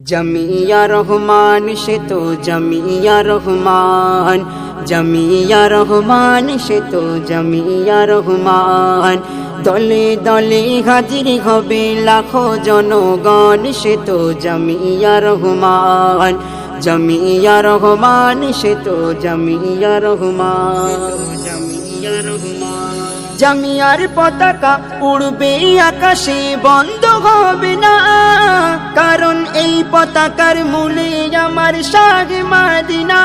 জমিয়া রহমান, সে তো জমিয়া রহমান। জমিয়া রহমান, সে তো জমিয়া রহমান। দলে দলে হাজির হবে লাখো জনগণ, সে তো জমিয়া রহমান। জমিয়া রহমান, সে তো জমিয়া রহমান। জমিয়া রহমান জামিয়ার পতাকা উড়বে, আকাশে বন্ধ হবে পতাকার মূলে আমার শাহ মাদিনা।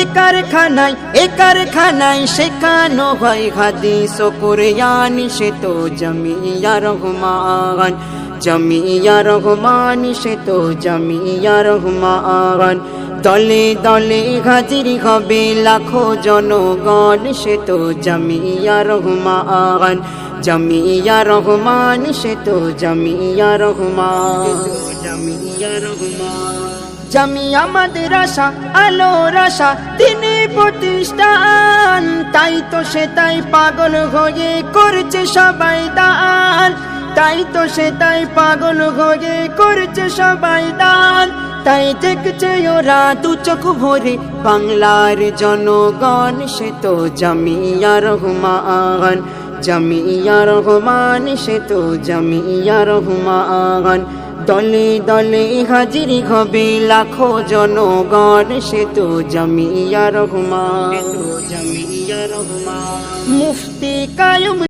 এ কারখানায় এ কারখানায় শেখানো হয় হাদিস ও কোরআন। সে তো জমিয়া রহমান জমিয়া রহমান, সে তো জমিয়া রহমান। দলে দলে হাজির হবে লাখো জনগণ সে তো জামিয়া রহমান। জামিয়া রহমান সে তো জামিয়া রহমান। জামিয়া রহমান। জামিয়া মাদ্রাসা আলোর আশা তিনি প্রতিষ্ঠান। তাই তো সে তাই পাগল হয়ে করছে সবাই দান। তাই তো সে তাই পাগল হয়ে করছে সবাই দান। তাই দেখছে ওরা দু চোখ ভরে, বাংলার জনগণ সে তো জামিয়া রহমান জামিয়া রহমান সে তো জামিয়া রহমান। দলে দলে হাজির হবে লাখো জনগণ, সে তো জামিয়া রহমান। জামিয়া রহমান। মুফতি কায়ুম